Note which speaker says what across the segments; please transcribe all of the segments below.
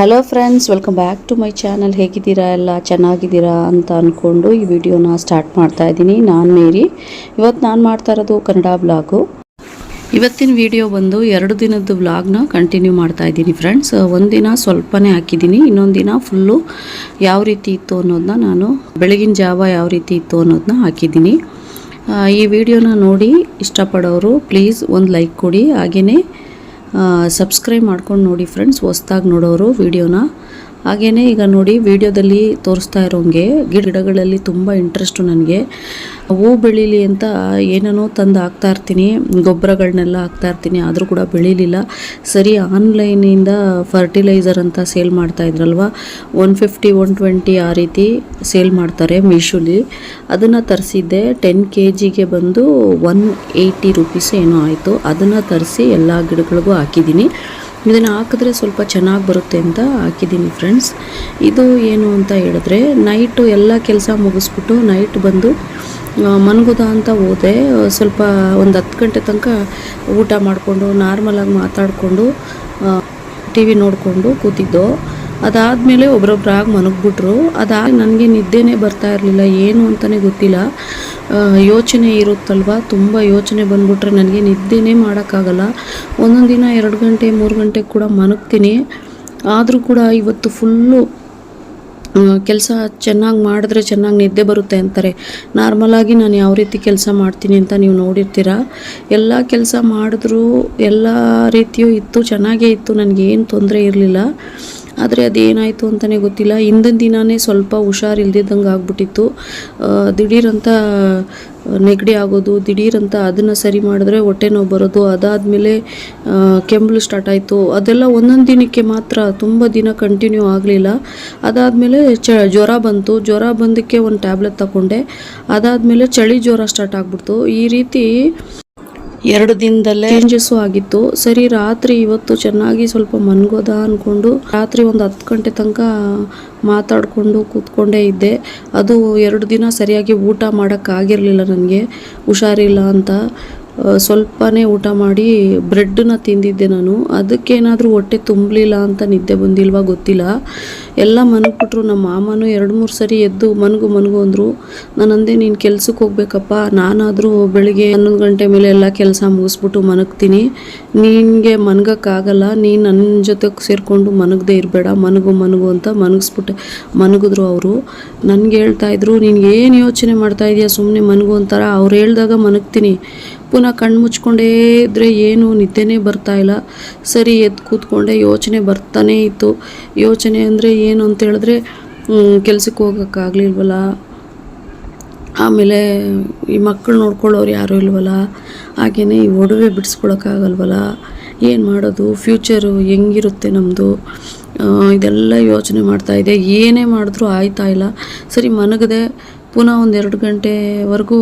Speaker 1: Hello friends welcome back to my channel ಹೇಗಿದ್ದೀರಾ ಎಲ್ಲ? ಚೆನ್ನಾಗಿದ್ದೀರಾ ಅಂತ ಅಂದ್ಕೊಂಡು ಈ ವಿಡಿಯೋನ ಸ್ಟಾರ್ಟ್ ಮಾಡ್ತಾ ಇದ್ದೀನಿ. ನಾನು ಮೇರಿ. ಇವತ್ತು ನಾನು ಮಾಡ್ತಾ ಇರೋದು ಕನ್ನಡ ಬ್ಲಾಗು ಇವತ್ತಿನ ವಿಡಿಯೋ ಬಂದು ಎರಡು ದಿನದ ವ್ಲಾಗ್ನ ಕಂಟಿನ್ಯೂ ಮಾಡ್ತಾ ಇದ್ದೀನಿ ಫ್ರೆಂಡ್ಸ್ ಒಂದಿನ ಸ್ವಲ್ಪನೇ ಹಾಕಿದ್ದೀನಿ. ಇನ್ನೊಂದು ದಿನ ಫುಲ್ಲು ಯಾವ ರೀತಿ ಇತ್ತು ಅನ್ನೋದನ್ನ ನಾನು ಬೆಳಗಿನ ಜಾವ ಯಾವ ರೀತಿ ಇತ್ತು ಅನ್ನೋದನ್ನ ಹಾಕಿದ್ದೀನಿ. ಈ ವಿಡಿಯೋನ ನೋಡಿ ಇಷ್ಟಪಡೋರು ಪ್ಲೀಸ್ ಒಂದು ಲೈಕ್ ಕೊಡಿ. ಹಾಗೆಯೇ ಸಬ್ಸ್ಕ್ರೈಬ್ ಮಾಡ್ಕೊಂಡು ನೋಡಿ ಫ್ರೆಂಡ್ಸ್ ಹೊಸ್ದಾಗಿ ನೋಡೋರು ವೀಡಿಯೋನ ಹಾಗೆಯೇ ಈಗ ನೋಡಿ ವಿಡಿಯೋದಲ್ಲಿ ತೋರಿಸ್ತಾ ಇರೋಂಗೆ, ಗಿಡಗಳಲ್ಲಿ ತುಂಬ ಇಂಟ್ರೆಸ್ಟು ನನಗೆ. ಹೂ ಬೆಳೀಲಿ ಅಂತ ಏನೇನೋ ತಂದು ಹಾಕ್ತಾ ಇರ್ತೀನಿ ಗೊಬ್ಬರಗಳನ್ನೆಲ್ಲ ಹಾಕ್ತಾ ಇರ್ತೀನಿ, ಆದರೂ ಕೂಡ ಬೆಳೀಲಿಲ್ಲ. ಸರಿ ಆನ್ಲೈನಿಂದ ಫರ್ಟಿಲೈಸರ್ ಅಂತ ಸೇಲ್ ಮಾಡ್ತಾ ಇದ್ರಲ್ವ? ಒನ್ ಫಿಫ್ಟಿ ಒನ್ ಟ್ವೆಂಟಿ ಆ ರೀತಿ ಸೇಲ್ ಮಾಡ್ತಾರೆ ಮೀಶೋಲಿ. ಅದನ್ನು ತರಿಸಿದ್ದೆ ಟೆನ್ ಕೆ ಜಿಗೆ ಬಂದು ಒನ್ ಏಯ್ಟಿ ರುಪೀಸ್ ಏನೋ ಆಯಿತು. ಅದನ್ನು ತರಿಸಿ ಎಲ್ಲ ಗಿಡಗಳಿಗೂ ಹಾಕಿದ್ದೀನಿ. ಇದನ್ನು ಹಾಕಿದ್ರೆ ಸ್ವಲ್ಪ ಚೆನ್ನಾಗಿ ಬರುತ್ತೆ ಅಂತ ಹಾಕಿದ್ದೀನಿ ಫ್ರೆಂಡ್ಸ್ ಇದು ಏನು ಅಂತ ಹೇಳಿದ್ರೆ ನೈಟು ಎಲ್ಲ ಕೆಲಸ ಮುಗಿಸ್ಬಿಟ್ಟು ನೈಟ್ ಬಂದು ಮನ್ಗುದ ಅಂತ ಹೋದೆ. ಸ್ವಲ್ಪ ಒಂದು ಹತ್ತು ಗಂಟೆ ತನಕ ಊಟ ಮಾಡಿಕೊಂಡು ನಾರ್ಮಲಾಗಿ ಮಾತಾಡಿಕೊಂಡು ಟಿ ವಿ ನೋಡಿಕೊಂಡು ಕೂತಿದ್ದೋ. ಅದಾದಮೇಲೆ ಒಬ್ರೊಬ್ರಾಗಿ ಮನಗ್ಬಿಟ್ರು ಅದಾಗಿ ನನಗೆ ನಿದ್ದೆನೇ ಬರ್ತಾ ಇರಲಿಲ್ಲ. ಏನು ಅಂತಲೇ ಗೊತ್ತಿಲ್ಲ. ಯೋಚನೆ ಇರುತ್ತಲ್ವ? ತುಂಬ ಯೋಚನೆ ಬಂದ್ಬಿಟ್ರೆ ನನಗೆ ನಿದ್ದೆನೇ ಮಾಡೋಕ್ಕಾಗಲ್ಲ. ಒಂದೊಂದು ದಿನ ಎರಡು ಗಂಟೆ, ಮೂರು ಗಂಟೆ ಕೂಡ ಮನಗ್ತೀನಿ ಆದರೂ ಕೂಡ ಇವತ್ತು ಫುಲ್ಲು ಕೆಲಸ ಚೆನ್ನಾಗಿ ಮಾಡಿದ್ರೆ ಚೆನ್ನಾಗಿ ನಿದ್ದೆ ಬರುತ್ತೆ ಅಂತಾರೆ. ನಾರ್ಮಲಾಗಿ ನಾನು ಯಾವ ರೀತಿ ಕೆಲಸ ಮಾಡ್ತೀನಿ ಅಂತ ನೀವು ನೋಡಿರ್ತೀರ? ಎಲ್ಲ ಕೆಲಸ ಮಾಡಿದ್ರೂ ಎಲ್ಲ ರೀತಿಯೂ ಇತ್ತು, ಚೆನ್ನಾಗೇ ಇತ್ತು. ನನಗೇನು ತೊಂದರೆ ಇರಲಿಲ್ಲ. ಆದರೆ ಅದೇನಾಯಿತು ಅಂತಲೇ ಗೊತ್ತಿಲ್ಲ. ಹಿಂದಿನ ದಿನವೇ ಸ್ವಲ್ಪ ಹುಷಾರಿಲ್ದಿದ್ದಂಗೆ ಆಗ್ಬಿಟ್ಟಿತ್ತು. ದಿಢೀರಂತ ನೆಗಡಿ ಆಗೋದು, ದಿಢೀರಂತ ಅದನ್ನು ಸರಿ ಮಾಡಿದ್ರೆ ಹೊಟ್ಟೆ ನೋವು ಬರೋದು, ಅದಾದಮೇಲೆ ಕೆಮ್ಮಲು ಸ್ಟಾರ್ಟ್ ಆಯಿತು. ಅದೆಲ್ಲ ಒಂದೊಂದು ದಿನಕ್ಕೆ ಮಾತ್ರ, ತುಂಬ ದಿನ ಕಂಟಿನ್ಯೂ ಆಗಲಿಲ್ಲ. ಅದಾದಮೇಲೆ ಚ, ಜ್ವರ ಬಂತು. ಜ್ವರ ಬಂದಕ್ಕೆ ಒಂದು ಟ್ಯಾಬ್ಲೆಟ್ ತಗೊಂಡೆ ಅದಾದಮೇಲೆ ಚಳಿ ಜ್ವರ ಸ್ಟಾರ್ಟ್ ಆಗಿಬಿಡ್ತು. ಈ ರೀತಿ ಎರಡು ದಿನದಲ್ಲೇ ಚೇಂಜಸ್ಸು ಆಗಿತ್ತು. ಸರಿ, ರಾತ್ರಿ ಇವತ್ತು ಚೆನ್ನಾಗಿ ಸ್ವಲ್ಪ ಮನ್ಗೋದ ಅಂದ್ಕೊಂಡು ರಾತ್ರಿ ಒಂದು ಹತ್ತು ಗಂಟೆ ತನಕ ಮಾತಾಡಿಕೊಂಡು ಕೂತ್ಕೊಂಡೇ ಇದ್ದೆ. ಅದು ಎರಡು ದಿನ ಸರಿಯಾಗಿ ಊಟ ಮಾಡೋಕ್ಕಾಗಿರಲಿಲ್ಲ ನನಗೆ ಹುಷಾರಿಲ್ಲ ಅಂತ. ಸ್ವಲ್ಪನೇ ಊಟ ಮಾಡಿ ಬ್ರೆಡ್ನ ತಿಂದಿದ್ದೆ ನಾನು. ಅದಕ್ಕೇನಾದರೂ ಹೊಟ್ಟೆ ತುಂಬಲಿಲ್ಲ ಅಂತ ನಿದ್ದೆ ಬಂದಿಲ್ವಾ ಗೊತ್ತಿಲ್ಲ. ಎಲ್ಲ ಮನಗ್ಬಿಟ್ರು ನಮ್ಮ ಮಾಮನೂ ಎರಡು ಮೂರು ಸರಿ ಎದ್ದು ಮನಗು ಮನಗು ಅಂದರು. ನಾನು ಅಂದೆ, ನೀನು ಕೆಲ್ಸಕ್ಕೆ ಹೋಗ್ಬೇಕಪ್ಪ. ನಾನಾದರೂ ಬೆಳಿಗ್ಗೆ ಹನ್ನೊಂದು ಗಂಟೆ ಮೇಲೆ ಎಲ್ಲ ಕೆಲಸ ಮುಗಿಸ್ಬಿಟ್ಟು ಮನಗ್ತೀನಿ. ನಿನಗೆ ಮನಗಕ್ಕಾಗಲ್ಲ. ನೀನು ನನ್ನ ಜೊತೆಗೆ ಸೇರಿಕೊಂಡು ಮನಗದೇ ಇರಬೇಡ. ಮನಗು ಮನಗು ಅಂತ ಮನಗಿಸ್ಬಿಟ್ಟೆ. ಮನಗಿದ್ರು ಅವರು. ನನಗೆ ಹೇಳ್ತಾ ಇದ್ರು, ನೀನು ಏನು ಯೋಚನೆ ಮಾಡ್ತಾ ಸುಮ್ಮನೆ ಮನಗು ಅಂತಾರ? ಅವ್ರು ಹೇಳ್ದಾಗ ಮನಗ್ತೀನಿ. ಪುನಃ ಕಣ್ಣು ಮುಚ್ಕೊಂಡೇ ಇದ್ದರೆ ಏನು? ನಿದ್ದೆನೇ ಇಲ್ಲ. ಸರಿ ಎದ್ದು ಕೂತ್ಕೊಂಡೆ, ಯೋಚನೆ ಬರ್ತಾನೇ ಇತ್ತು. ಯೋಚನೆ ಅಂದರೆ ಏನು ಅಂತ ಹೇಳಿದ್ರೆ ಕೆಲ್ಸಕ್ಕೆ ಹೋಗೋಕ್ಕಾಗಲಿಲ್ವಲ್ಲ ಆಮೇಲೆ ಈ ಮಕ್ಕಳು ನೋಡ್ಕೊಳ್ಳೋರು ಯಾರೂ ಇಲ್ವಲ್ಲ. ಹಾಗೆಯೇ ಈ ಒಡವೆ ಬಿಡಿಸ್ಕೊಳಕ್ಕಾಗಲ್ವಲ್ಲ ಏನು ಮಾಡೋದು? ಫ್ಯೂಚರು ಹೆಂಗಿರುತ್ತೆ ನಮ್ಮದು ಇದೆಲ್ಲ ಯೋಚನೆ ಮಾಡ್ತಾಯಿದೆ ಏನೇ ಮಾಡಿದ್ರೂ ಆಯ್ತಾ ಇಲ್ಲ. ಸರಿ, ಮನಗದೆ. ಪುನಃ ಒಂದು ಎರಡು ಗಂಟೆವರೆಗೂ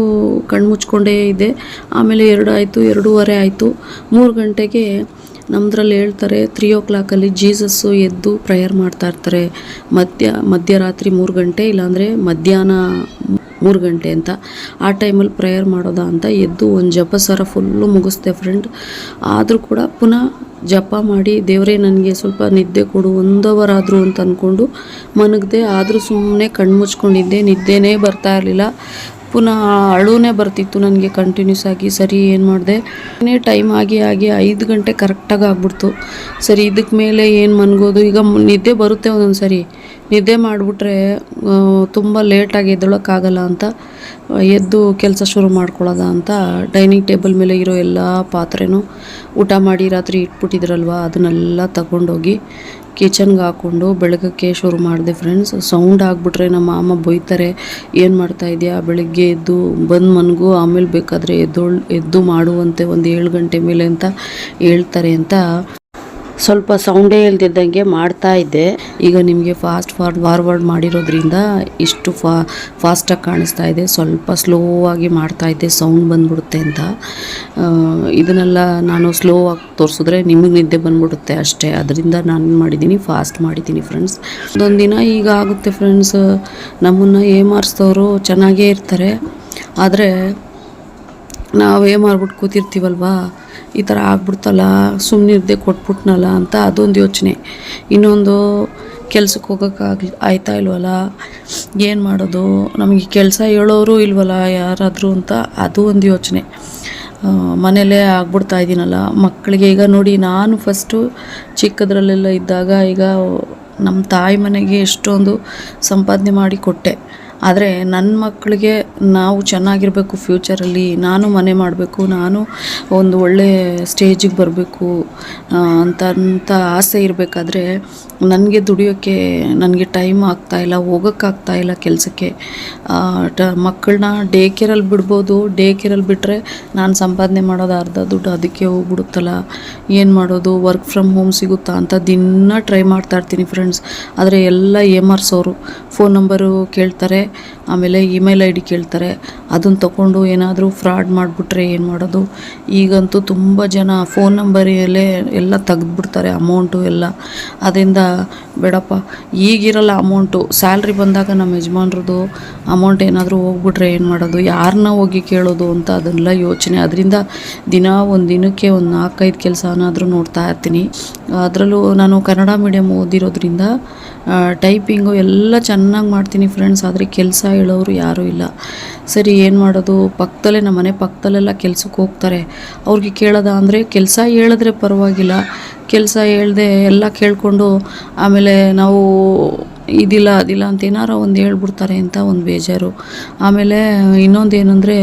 Speaker 1: ಕಣ್ಣು ಮುಚ್ಕೊಂಡೇ ಇದ್ದೆ. ಆಮೇಲೆ ಎರಡು ಆಯಿತು ಎರಡೂವರೆ ಆಯಿತು. ಮೂರು ಗಂಟೆಗೆ ನಮ್ಮದ್ರಲ್ಲಿ ಹೇಳ್ತಾರೆ ತ್ರೀ ಓ ಕ್ಲಾಕಲ್ಲಿ ಜೀಸಸ್ಸು ಎದ್ದು ಪ್ರೇಯರ್ ಮಾಡ್ತಾ ಇರ್ತಾರೆ. ಮಧ್ಯ, ಮಧ್ಯರಾತ್ರಿ ಮೂರು ಗಂಟೆ ಇಲ್ಲಾಂದರೆ ಮಧ್ಯಾಹ್ನ ಮೂರು ಗಂಟೆ ಅಂತ. ಆ ಟೈಮಲ್ಲಿ ಪ್ರೇಯರ್ ಮಾಡೋದಾ ಅಂತ ಎದ್ದು ಒಂದು ಜಪ ಸರ ಫುಲ್ಲು ಮುಗಿಸ್ದೆ ಫ್ರೆಂಡ್ ಆದರೂ ಕೂಡ ಪುನಃ ಜಪ ಮಾಡಿ, ದೇವರೇ ನನಗೆ ಸ್ವಲ್ಪ ನಿದ್ದೆ ಕೊಡು ಒಂದು ಅವರ್ ಆದರೂ ಅಂತ ಅಂದ್ಕೊಂಡು ಮನಗದೆ, ಆದರೂ ಸುಮ್ಮನೆ ಕಣ್ಣು ಮುಚ್ಕೊಂಡಿದ್ದೆ, ನಿದ್ದೆನೇ ಬರ್ತಾ ಇರಲಿಲ್ಲ. ಪುನಃ ಅಳುನೇ ಬರ್ತಿತ್ತು ನನಗೆ ಕಂಟಿನ್ಯೂಸ್ ಆಗಿ. ಸರಿ, ಏನು ಮಾಡಿದೆ? ಟೈಮ್ ಆಗಿ ಆಗಿ ಐದು ಗಂಟೆ ಕರೆಕ್ಟಾಗಿ ಆಗ್ಬಿಡ್ತು. ಸರಿ ಇದಕ್ಕೆ ಮೇಲೆ ಏನು ಮನ್ಗೋದು? ಈಗ ನಿದ್ದೆ ಬರುತ್ತೆ ಒಂದೊಂದು ಸರಿ ನಿದ್ದೆ ಮಾಡಿಬಿಟ್ರೆ ತುಂಬ ಲೇಟಾಗಿ ಎದ್ದೊಳಕ್ಕಾಗಲ್ಲ ಅಂತ, ಎದ್ದು ಕೆಲಸ ಶುರು ಮಾಡ್ಕೊಳ್ಳೋದ ಅಂತ ಡೈನಿಂಗ್ ಟೇಬಲ್ ಮೇಲೆ ಇರೋ ಎಲ್ಲ ಪಾತ್ರೆನೂ ಊಟ ಮಾಡಿ ರಾತ್ರಿ ಇಟ್ಬಿಟ್ಟಿದ್ರಲ್ವ, ಅದನ್ನೆಲ್ಲ ತಗೊಂಡೋಗಿ ಕಿಚನ್ಗೆ ಹಾಕ್ಕೊಂಡು ಬೆಳಗಕ್ಕೆ ಶುರು ಮಾಡಿದೆ ಫ್ರೆಂಡ್ಸ್ ಸೌಂಡ್ ಆಗಿಬಿಟ್ರೆ ನಮ್ಮ ಮಾಮ ಬೈತಾರೆ, ಏನು ಮಾಡ್ತಾ ಇದೆಯಾ? ಬೆಳಗ್ಗೆ ಎದ್ದು ಬಂದು ಮನ್ಗು, ಆಮೇಲೆ ಬೇಕಾದರೆ ಎದ್ದೊಳ್, ಎದ್ದು ಮಾಡುವಂತೆ ಒಂದು ಏಳು ಗಂಟೆ ಮೇಲೆ ಅಂತ ಹೇಳ್ತಾರೆ ಅಂತ ಸ್ವಲ್ಪ ಸೌಂಡೇ ಇಲ್ದಿದ್ದಂಗೆ ಮಾಡ್ತಾ ಇದ್ದೆ. ಈಗ ನಿಮಗೆ ಫಾಸ್ಟ್ ಫಾರ್ಡ್ ಫಾರ್ವರ್ಡ್ ಮಾಡಿರೋದ್ರಿಂದ ಇಷ್ಟು ಫಾ ಫಾಸ್ಟಾಗಿ ಕಾಣಿಸ್ತಾ ಇದೆ. ಸ್ವಲ್ಪ ಸ್ಲೋ ಆಗಿ ಮಾಡ್ತಾ ಇದ್ದೆ ಸೌಂಡ್ ಬಂದ್ಬಿಡುತ್ತೆ ಅಂತ. ಇದನ್ನೆಲ್ಲ ನಾನು ಸ್ಲೋ ಆಗಿ ತೋರಿಸಿದ್ರೆ ನಿಮಗೆ ನಿದ್ದೆ ಬಂದ್ಬಿಡುತ್ತೆ ಅಷ್ಟೇ. ಅದರಿಂದ ನಾನು ಮಾಡಿದ್ದೀನಿ ಫಾಸ್ಟ್ ಮಾಡಿದ್ದೀನಿ ಫ್ರೆಂಡ್ಸ್ ಒಂದೊಂದು ದಿನ ಈಗ ಆಗುತ್ತೆ ಫ್ರೆಂಡ್ಸ್ ನಮ್ಮನ್ನು ಏಮಾರಿಸಿದವರು ಚೆನ್ನಾಗೇ ಇರ್ತಾರೆ. ಆದರೆ ನಾವೇ ಮಾಡ್ಬಿಟ್ಟು ಕೂತಿರ್ತೀವಲ್ವಾ? ಈ ಥರ ಆಗ್ಬಿಡ್ತಲ್ಲ ಇದ್ದೆ ಕೊಟ್ಬಿಟ್ನಲ್ಲ ಅಂತ ಅದೊಂದು ಯೋಚನೆ. ಇನ್ನೊಂದು ಕೆಲ್ಸಕ್ಕೆ ಹೋಗೋಕ್ಕಾಗ್ಲಿ ಆಯ್ತಾ ಇಲ್ವಲ್ಲ? ಏನು ಮಾಡೋದು? ನಮಗೆ ಕೆಲಸ ಹೇಳೋರು ಇಲ್ವಲ್ಲ ಯಾರಾದರೂ ಅಂತ ಅದು ಒಂದು ಯೋಚನೆ. ಮನೇಲೇ ಆಗ್ಬಿಡ್ತಾ ಇದ್ದೀನಲ್ಲ ಮಕ್ಕಳಿಗೆ ಈಗ ನೋಡಿ, ನಾನು ಫಸ್ಟು ಚಿಕ್ಕದ್ರಲ್ಲೆಲ್ಲ ಇದ್ದಾಗ ಈಗ ನಮ್ಮ ತಾಯಿ ಮನೆಗೆ ಎಷ್ಟೊಂದು ಸಂಪಾದನೆ ಮಾಡಿ ಕೊಟ್ಟೆ. ಆದರೆ ನನ್ನ ಮಕ್ಕಳಿಗೆ ನಾವು ಚೆನ್ನಾಗಿರಬೇಕು ಫ್ಯೂಚರಲ್ಲಿ ನಾನು ಮನೆ ಮಾಡಬೇಕು, ನಾನು ಒಂದು ಒಳ್ಳೆ ಸ್ಟೇಜಿಗೆ ಬರಬೇಕು ಅಂತ ಆಸೆ ಇರಬೇಕಾದ್ರೆ ನನಗೆ ದುಡಿಯೋಕ್ಕೆ ನನಗೆ ಟೈಮ್ ಆಗ್ತಾಯಿಲ್ಲ ಹೋಗೋಕ್ಕಾಗ್ತಾಯಿಲ್ಲ ಕೆಲಸಕ್ಕೆ. ಟ ಮಕ್ಕಳನ್ನ ಡೇ ಕೇರಲ್ಲಿ ಬಿಡ್ಬೋದು ಡೇ ಕೇರಲ್ಲಿ ಬಿಟ್ಟರೆ ನಾನು ಸಂಪಾದನೆ ಮಾಡೋದು ಅರ್ಧ ದುಡ್ಡು ಅದಕ್ಕೆ ಹೋಗ್ಬಿಡುತ್ತಲ್ಲ. ಏನು ಮಾಡೋದು? ವರ್ಕ್ ಫ್ರಮ್ ಹೋಮ್ ಸಿಗುತ್ತಾ ಅಂತ ದಿನ ಟ್ರೈ ಮಾಡ್ತಾ ಇರ್ತೀನಿ ಫ್ರೆಂಡ್ಸ್ ಆದರೆ ಎಲ್ಲ ಏಮಾರ್ಸೋರು ಫೋನ್ ನಂಬರು ಕೇಳ್ತಾರೆ ಆಮೇಲೆ ಇಮೇಲ್ ಐ ಡಿ ಕೇಳ್ತಾರೆ. ಅದನ್ನು ತಗೊಂಡು ಏನಾದರೂ ಫ್ರಾಡ್ ಮಾಡಿಬಿಟ್ರೆ ಏನು ಮಾಡೋದು? ಈಗಂತೂ ತುಂಬ ಜನ ಫೋನ್ ನಂಬರಲ್ಲೇ ಎಲ್ಲ ತೆಗೆದ್ಬಿಡ್ತಾರೆ ಅಮೌಂಟು ಎಲ್ಲ. ಅದರಿಂದ ಬೇಡಪ್ಪ, ಈಗಿರಲ್ಲ ಅಮೌಂಟು. ಸ್ಯಾಲ್ರಿ ಬಂದಾಗ ನಮ್ಮ ಯಜಮಾನ್ರದ್ದು ಅಮೌಂಟ್ ಏನಾದರೂ ಹೋಗ್ಬಿಟ್ರೆ ಏನು ಮಾಡೋದು? ಯಾರನ್ನ ಹೋಗಿ ಕೇಳೋದು ಅಂತ ಅದನ್ನೆಲ್ಲ ಯೋಚನೆ. ಅದರಿಂದ ದಿನ ಒಂದು ದಿನಕ್ಕೆ ಒಂದು ನಾಲ್ಕೈದು ಕೆಲಸನಾದರೂ ನೋಡ್ತಾ ಇರ್ತೀನಿ. ಅದರಲ್ಲೂ ನಾನು ಕನ್ನಡ ಮೀಡಿಯಮ್ ಓದಿರೋದ್ರಿಂದ ಟೈಪಿಂಗು ಎಲ್ಲ ಚೆನ್ನಾಗಿ ಮಾಡ್ತೀನಿ ಫ್ರೆಂಡ್ಸ್ ಆದರೆ ಕೆಲಸ ಹೇಳೋರು ಯಾರೂ ಇಲ್ಲ. ಸರಿ, ಏನು ಮಾಡೋದು? ಪಕ್ಕದಲ್ಲೇ ನಮ್ಮ ಮನೆ ಪಕ್ಕದಲ್ಲೆಲ್ಲ ಕೆಲ್ಸಕ್ಕೆ ಹೋಗ್ತಾರೆ. ಅವ್ರಿಗೆ ಕೇಳೋದ ಅಂದರೆ ಕೆಲಸ ಹೇಳಿದ್ರೆ ಪರವಾಗಿಲ್ಲ. ಕೆಲಸ ಹೇಳ್ದೆ ಎಲ್ಲ ಕೇಳಿಕೊಂಡು ಆಮೇಲೆ ನಾವು ಇದಿಲ್ಲ, ಅದಿಲ್ಲ ಅಂತ ಏನಾರ ಒಂದು ಹೇಳ್ಬಿಡ್ತಾರೆ ಅಂತ ಒಂದು ಬೇಜಾರು. ಆಮೇಲೆ ಇನ್ನೊಂದು ಏನಂದರೆ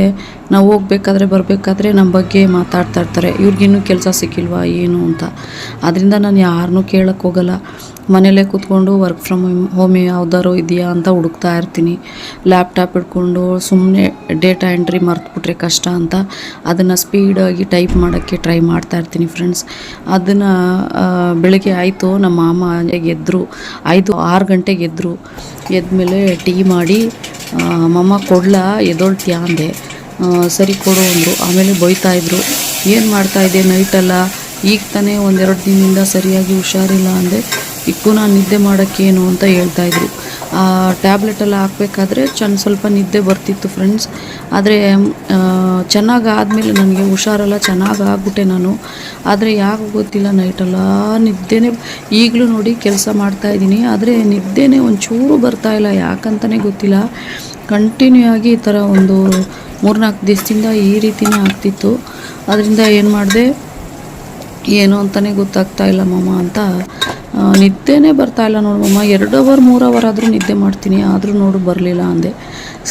Speaker 1: ನಾವು ಹೋಗ್ಬೇಕಾದ್ರೆ ಬರಬೇಕಾದ್ರೆ ನಮ್ಮ ಬಗ್ಗೆ ಮಾತಾಡ್ತಾ ಇರ್ತಾರೆ. ಇವ್ರಿಗಿನ್ನೂ ಕೆಲಸ ಸಿಕ್ಕಿಲ್ವಾ, ಏನು ಅಂತ. ಅದರಿಂದ ನಾನು ಯಾರನ್ನೂ ಕೇಳಕ್ಕೆ ಹೋಗಲ್ಲ. ಮನೇಲೇ ಕೂತ್ಕೊಂಡು ವರ್ಕ್ ಫ್ರಮ್ ಹೋಮ್ ಯಾವ್ದಾರು ಇದೆಯಾ ಅಂತ ಹುಡುಕ್ತಾ ಇರ್ತೀನಿ. ಲ್ಯಾಪ್ಟಾಪ್ ಇಟ್ಕೊಂಡು ಸುಮ್ಮನೆ ಡೇಟಾ ಎಂಟ್ರಿ ಮರ್ತುಬಿಟ್ರೆ ಕಷ್ಟ ಅಂತ. ಅದನ್ನು ಸ್ಪೀಡಾಗಿ ಟೈಪ್ ಮಾಡೋಕ್ಕೆ ಟ್ರೈ ಮಾಡ್ತಾ ಇರ್ತೀನಿ ಫ್ರೆಂಡ್ಸ್ ಅದನ್ನು ಬೆಳಗ್ಗೆ ಆಯಿತು ನಮ್ಮ ಮಾಮ ಎದ್ದರು ಐದು ಆರು ಗಂಟೆಗೆ ಎದ್ದರು ಎದ್ಮೇಲೆ ಟೀ ಮಾಡಿ ಮಮ್ಮ ಕೊಡ್ಲಾ? ಎದೊಳ್ತೀಯ? ಅಂದೆ. ಸರಿ ಕೊಡು ಅಂದರು. ಆಮೇಲೆ ಬೈತಾಯಿದ್ರು ಏನು ಮಾಡ್ತಾಯಿದ್ದೆ ನೈಟಲ್ಲ ಈಗ ತಾನೇ ಒಂದೆರಡು ದಿನದಿಂದ ಸರಿಯಾಗಿ ಹುಷಾರಿಲ್ಲ ಅಂದೆ. ಇಕ್ಕೂ ನಾನು ನಿದ್ದೆ ಮಾಡೋಕ್ಕೇನು? ಅಂತ ಹೇಳ್ತಾಯಿದ್ರು ಟ್ಯಾಬ್ಲೆಟೆಲ್ಲ ಹಾಕಬೇಕಾದ್ರೆ ಚೆನ್ನ ಸ್ವಲ್ಪ ನಿದ್ದೆ ಬರ್ತಿತ್ತು ಫ್ರೆಂಡ್ಸ್ ಆದರೆ ಚೆನ್ನಾಗಿ ಆದಮೇಲೆ ನನಗೆ ಹುಷಾರೆಲ್ಲ ಚೆನ್ನಾಗಿ ಆಗ್ಬಿಟ್ಟೆ ನಾನು. ಆದರೆ ಯಾಕೆ ಗೊತ್ತಿಲ್ಲ ನೈಟೆಲ್ಲ ನಿದ್ದೆನೇ, ಈಗಲೂ ನೋಡಿ ಕೆಲಸ ಮಾಡ್ತಾಯಿದ್ದೀನಿ ಆದರೆ ನಿದ್ದೆನೇ ಒಂಚೂರು ಬರ್ತಾಯಿಲ್ಲ ಯಾಕಂತಲೇ ಗೊತ್ತಿಲ್ಲ. ಕಂಟಿನ್ಯೂ ಆಗಿ ಈ ಥರ ಒಂದು ಮೂರ್ನಾಲ್ಕು ದಿವಸದಿಂದ ಈ ರೀತಿನೇ ಆಗ್ತಿತ್ತು. ಅದರಿಂದ ಏನು ಮಾಡಿದೆ, ಏನು ಅಂತಲೇ ಗೊತ್ತಾಗ್ತಾ ಇಲ್ಲ ಮಮ್ಮ ಅಂತ ನಿದ್ದೆನೇ ಬರ್ತಾ ಇಲ್ಲ ನೋಡು ಮಮ್ಮ. ಎರಡು ಅವರ್, ಮೂರು ಅವರ್ ಆದರೂ ನಿದ್ದೆ ಮಾಡ್ತೀನಿ. ಆದರೂ ನೋಡು ಬರಲಿಲ್ಲ ಅಂದೆ.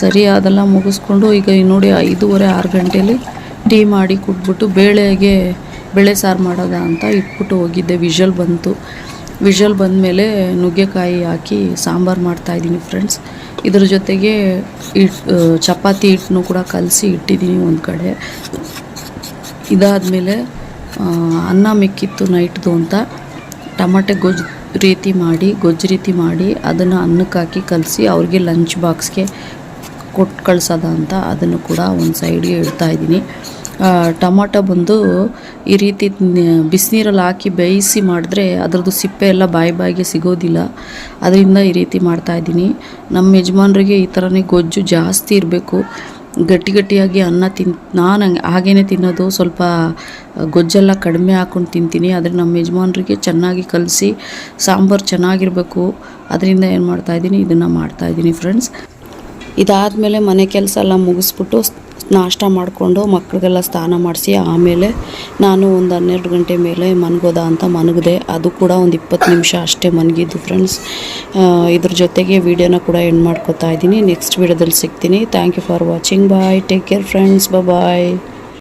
Speaker 1: ಸರಿ, ಅದೆಲ್ಲ ಮುಗಿಸ್ಕೊಂಡು ಈಗ ನೋಡಿ ಐದೂವರೆ, ಆರು ಗಂಟೇಲಿ ಟೀ ಮಾಡಿ ಕುಟ್ಬಿಟ್ಟು ಬೇಳೆಗೆ ಬೇಳೆ ಸಾರು ಮಾಡೋದ ಅಂತ ಇಟ್ಬಿಟ್ಟು ಹೋಗಿದ್ದೆ. ವಿಷಲ್ ಬಂತು. ವಿಷಲ್ ಬಂದಮೇಲೆ ನುಗ್ಗೆಕಾಯಿ ಹಾಕಿ ಸಾಂಬಾರು ಮಾಡ್ತಾಯಿದ್ದೀನಿ ಫ್ರೆಂಡ್ಸ್. ಇದ್ರ ಜೊತೆಗೆ ಇಟ್ ಚಪಾತಿ ಹಿಟ್ಟನ್ನು ಕೂಡ ಕಲಸಿ ಇಟ್ಟಿದ್ದೀನಿ ಒಂದು ಕಡೆ. ಇದಾದಮೇಲೆ ಅನ್ನ ಮಿಕ್ಕಿತ್ತು ನೈಟ್ದು ಅಂತ. ಟಮಾಟೆ ಗೊಜ್ಜು ರೀತಿ ಮಾಡಿ, ಗೊಜ್ಜು ರೀತಿ ಮಾಡಿ ಅದನ್ನು ಅನ್ನಕ್ಕೆ ಹಾಕಿ ಕಲಸಿ ಅವ್ರಿಗೆ ಲಂಚ್ ಬಾಕ್ಸ್ಗೆ ಕೊಟ್ಟು ಕಳ್ಸೋದ ಅಂತ ಅದನ್ನು ಕೂಡ ಒಂದು ಸೈಡ್ಗೆ ಇಡ್ತಾ ಇದ್ದೀನಿ. ಟೊಮಾಟೊ ಬಂದು ಈ ರೀತಿ ಬಿಸಿನೀರಲ್ಲಿ ಹಾಕಿ ಬೇಯಿಸಿ ಮಾಡಿದ್ರೆ ಅದರದ್ದು ಸಿಪ್ಪೆ ಎಲ್ಲ ಬಾಯಿ ಬಾಯಿಗೆ ಸಿಗೋದಿಲ್ಲ. ಅದರಿಂದ ಈ ರೀತಿ ಮಾಡ್ತಾಯಿದ್ದೀನಿ ನಮ್ಮ ಯಜಮಾನ್ರಿಗೆ ಈ ಥರನೇ ಗೊಜ್ಜು ಜಾಸ್ತಿ ಇರಬೇಕು. ಗಟ್ಟಿ ಗಟ್ಟಿಯಾಗಿ ಅನ್ನ ತಿನ್, ನಾನು ಹಂಗೆ ಹಾಗೇ ತಿನ್ನೋದು ಸ್ವಲ್ಪ ಗೊಜ್ಜೆಲ್ಲ ಕಡಿಮೆ ಹಾಕ್ಕೊಂಡು ತಿಂತೀನಿ. ಆದರೆ ನಮ್ಮ ಯಜಮಾನ್ರಿಗೆ ಚೆನ್ನಾಗಿ ಕಲಸಿ ಸಾಂಬಾರು ಚೆನ್ನಾಗಿರಬೇಕು. ಅದರಿಂದ ಏನು ಮಾಡ್ತಾಯಿದ್ದೀನಿ ಇದನ್ನು ಮಾಡ್ತಾಯಿದ್ದೀನಿ ಫ್ರೆಂಡ್ಸ್ ಇದಾದಮೇಲೆ ಮನೆ ಕೆಲಸ ಎಲ್ಲ ಮುಗಿಸ್ಬಿಟ್ಟು ನಾಷ್ಟ ಮಾಡಿಕೊಂಡು ಮಕ್ಕಳಿಗೆಲ್ಲ ಸ್ನಾನ ಮಾಡಿಸಿ ಆಮೇಲೆ ನಾನು ಒಂದು ಹನ್ನೆರಡು ಗಂಟೆ ಮೇಲೆ ಮನ್ಗೋದ ಅಂತ ಮನಗಿದೆ. ಅದು ಕೂಡ ಒಂದು ಇಪ್ಪತ್ತು ನಿಮಿಷ ಅಷ್ಟೇ ಮನಗಿದ್ದು ಫ್ರೆಂಡ್ಸ್ ಇದ್ರ ಜೊತೆಗೆ ವೀಡಿಯೋನ ಕೂಡ ಎಂಡ್ ಮಾಡ್ಕೊತಾ ಇದ್ದೀನಿ. ನೆಕ್ಸ್ಟ್ ವೀಡಿಯೋದಲ್ಲಿ ಸಿಗ್ತೀನಿ. Thank you for watching bye take care friends bye